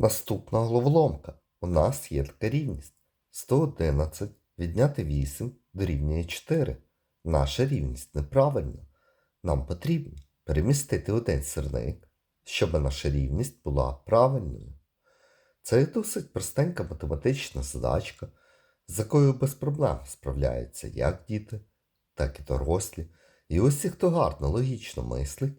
Наступна головоломка. У нас є така рівність. 111 відняти 8 дорівнює 4. Наша рівність неправильна. Нам потрібно перемістити один сирник, щоб наша рівність була правильною. Це досить простенька математична задачка, з якою без проблем справляються як діти, так і дорослі. І усі, хто гарно логічно мислить,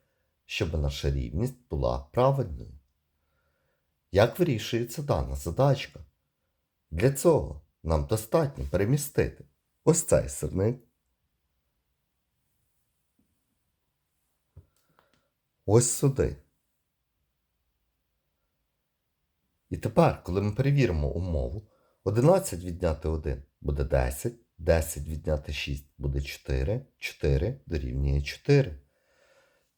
щоб наша рівність була правильною. Як вирішується дана задачка? Для цього нам достатньо перемістити ось цей сирник. Ось сюди. І тепер, коли ми перевіримо умову, 11 відняти 1 буде 10, 10 відняти 6 буде 4, 4 дорівнює 4.